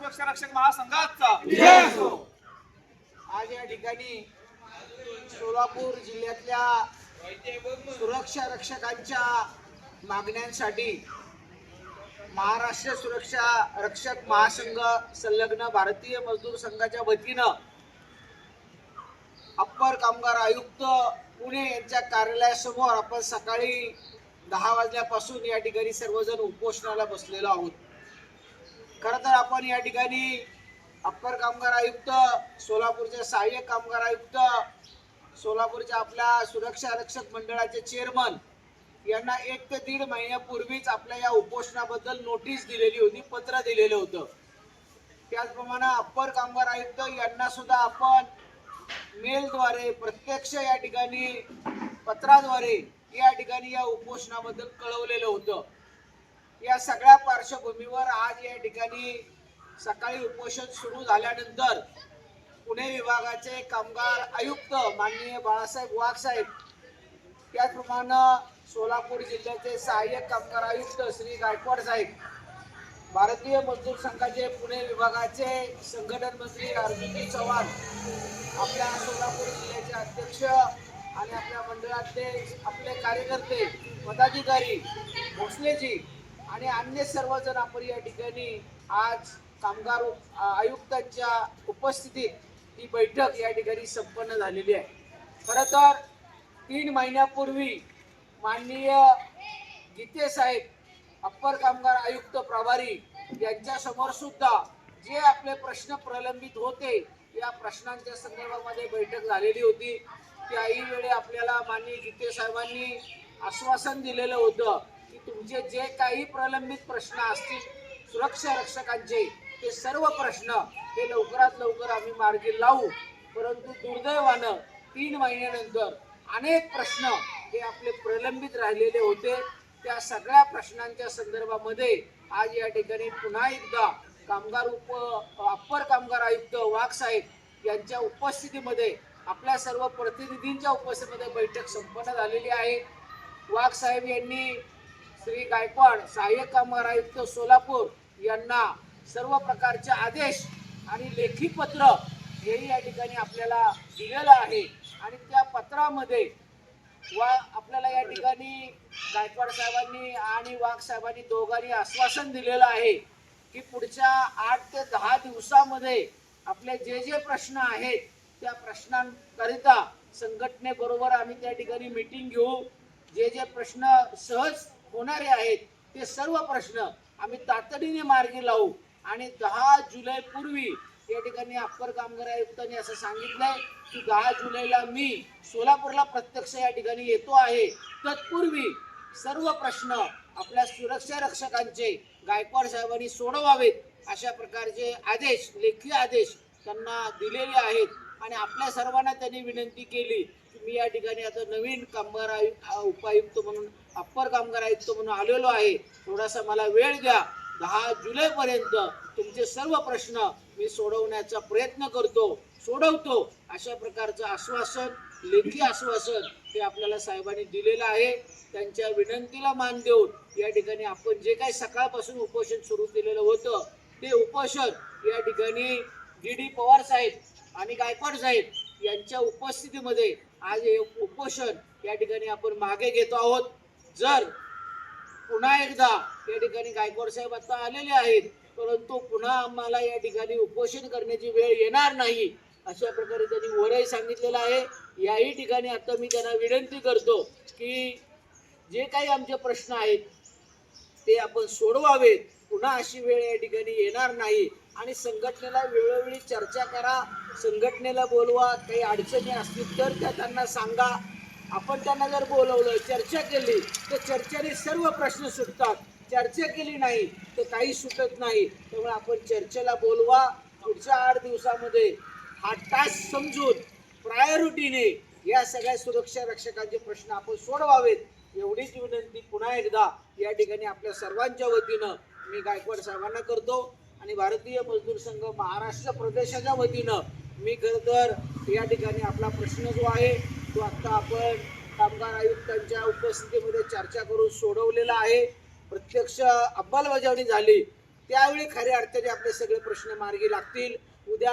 सुरक्षा रक्षक महासंघाचा आज या ठिकाणी सोलापूर जिल्ह्यातल्या सुरक्षा रक्षकांच्या मागण्यांसाठी महाराष्ट्र सुरक्षा रक्षक महासंघ संलग्न भारतीय मजदूर संघाच्या वतीनं अप्पर कामगार आयुक्त पुणे यांच्या कार्यालयासमोर आपण सकाळी दहा वाजल्यापासून या ठिकाणी सर्वजण उपोषणाला बसलेलो आहोत. खरं तर आपण या ठिकाणी अप्पर कामगार आयुक्त सोलापूरचे सहाय्यक कामगार आयुक्त सोलापूरच्या आपल्या सुरक्षा रक्षक मंडळाचे चेअरमन यांना एक ते दीड महिन्यापूर्वीच आपल्या या उपोषणाबद्दल नोटीस दिलेली होती पत्र दिलेलं होतं. त्याचप्रमाणे अप्पर कामगार आयुक्त यांना सुद्धा आपण मेलद्वारे प्रत्यक्ष या ठिकाणी पत्राद्वारे या ठिकाणी या उपोषणाबद्दल कळवलेलं होतं. या सगळ्या पार्श्वभूमीवर आज या ठिकाणी सकाळी उपोषण सुरू झाल्यानंतर पुणे विभागाचे कामगार आयुक्त माननीय बाळासाहेब वाघ साहेब त्याचप्रमाणे सोलापूर जिल्ह्याचे सहाय्यक कामगार आयुक्त श्री गायकवाड साहेब भारतीय मजदूर संघाचे पुणे विभागाचे संघटन मंत्री अर्जुनजी चव्हाण आपल्या सोलापूर जिल्ह्याचे अध्यक्ष आणि आपल्या मंडळातले आपले कार्यकर्ते पदाधिकारी भोसलेजी आणि अन्य सर्वजण आपण या ठिकाणी आज कामगार आयुक्तांच्या उपस्थितीत ही बैठक या ठिकाणी संपन्न झालेली आहे. खरं तर तीन महिन्यापूर्वी माननीय गीते साहेब अप्पर कामगार आयुक्त प्रभारी यांच्यासमोर सुद्धा जे आपले प्रश्न प्रलंबित होते या प्रश्नांच्या संदर्भामध्ये बैठक झालेली होती. त्याही वेळी आपल्याला माननीय गीते साहेबांनी आश्वासन दिलेलं होतं की तुमचे जे काही प्रलंबित प्रश्न असतील सुरक्षा रक्षकांचे ते सर्व प्रश्न हे लवकरात लवकर आम्ही मार्गी लावू. परंतु दुर्दैवानं तीन महिन्यानंतर अनेक प्रश्न हे आपले प्रलंबित राहिलेले होते. त्या सगळ्या प्रश्नांच्या संदर्भामध्ये आज या ठिकाणी पुन्हा एकदा कामगार उप अप्पर कामगार आयुक्त वाघ साहेब यांच्या उपस्थितीमध्ये आपल्या सर्व प्रतिनिधींच्या उपस्थितीमध्ये बैठक संपन्न झालेली आहे. वाघ साहेब यांनी श्री गायकवाड सहाय्यक कामगार आयुक्त सोलापूर यांना सर्व प्रकारचे आदेश आणि लेखी पत्र हेही या ठिकाणी आपल्याला दिलेलं आहे. आणि त्या पत्रामध्ये वा आपल्याला या ठिकाणी गायकवाड साहेबांनी आणि वाघ साहेबांनी दोघांनी आश्वासन दिलेलं आहे की पुढच्या आठ ते दहा दिवसामध्ये आपले जे जे प्रश्न आहेत त्या प्रश्नांकरिता संघटनेबरोबर आम्ही त्या ठिकाणी मीटिंग घेऊ. जे जे प्रश्न सहज होणारे आहेत ते सर्व प्रश्न आम्ही तातडीने मार्गी लावू. आणि दहा जुलै पूर्वी या ठिकाणी अप्पर कामगार आयुक्तांनी असं सांगितलंय की दहा जुलैला मी सोलापूरला प्रत्यक्ष या ठिकाणी येतो आहे. तत्पूर्वी सर्व प्रश्न आपल्या सुरक्षा रक्षकांचे गायकवाड साहेबांनी सोडवावेत अशा प्रकारचे आदेश लेखी आदेश त्यांना दिलेले आहेत. आणि आपल्या सर्वांना त्यांनी विनंती केली की मी या ठिकाणी आता नवीन कामगार आयु उपायुक्त म्हणून अप्पर कामगार आयुक्त म्हणून आलेलो आहे. थोडासा मला वेळ द्या. दहा जुलैपर्यंत तुमचे सर्व प्रश्न मी सोडवण्याचा प्रयत्न करतो. सोडवतो. अशा प्रकारचं आश्वासन लेखी आश्वासन हे आपल्याला साहेबांनी दिलेलं आहे. त्यांच्या विनंतीला मान देऊन या ठिकाणी आपण जे काही सकाळपासून उपोषण सुरू केलेलं होतं ते उपोषण या ठिकाणी डी डी पवार साहेब आणि गायकवाड साहेब यांच्या उपस्थितीमध्ये आज हे उपोषण या ठिकाणी आपण मागे घेतो आहोत. जर पुन्हा एकदा या ठिकाणी गायकवाड साहेब आता आलेले आहेत परंतु पुन्हा आम्हाला या ठिकाणी उपोषण करण्याची वेळ येणार नाही अशा प्रकारे त्यांनी वरही सांगितलेलं आहे. याही ठिकाणी आता मी त्यांना विनंती करतो की जे काही आमचे प्रश्न आहेत ते आपण सोडवावेत. पुन्हा अशी वेळ या ठिकाणी येणार नाही. आणि संघटनेला वेळोवेळी चर्चा करा. संघटनेला बोलवा. काही अडचणी असतील तर त्या त्यांना सांगा. आपण त्यांना जर बोलवलं चर्चा केली तर चर्चेने सर्व प्रश्न सुटतात. चर्चा केली नाही तर काही सुटत नाही. त्यामुळे आपण चर्चेला बोलवा. पुढच्या आठ दिवसामध्ये हा टास्क समजून प्रायोरिटीने या सगळ्या सुरक्षा रक्षकांचे प्रश्न आपण सोडवावेत. एवढीच विनंती पुन्हा एकदा या ठिकाणी आपल्या सर्वांच्या वतीनं मी गायकवाड साहेबांना करतो आणि भारतीय मजदूर संघ महाराष्ट्र प्रदेशाच्या वतीनं मी खरं तर या ठिकाणी आपला प्रश्न जो आहे तो आत्ता आपण कामगार आयुक्तांच्या उपस्थितीमध्ये चर्चा करून सोडवलेला आहे. प्रत्यक्ष अंमलबजावणी झाली. त्यावेळी खऱ्या अर्थाने आपले सगळे प्रश्न मार्गी लागतील. उद्या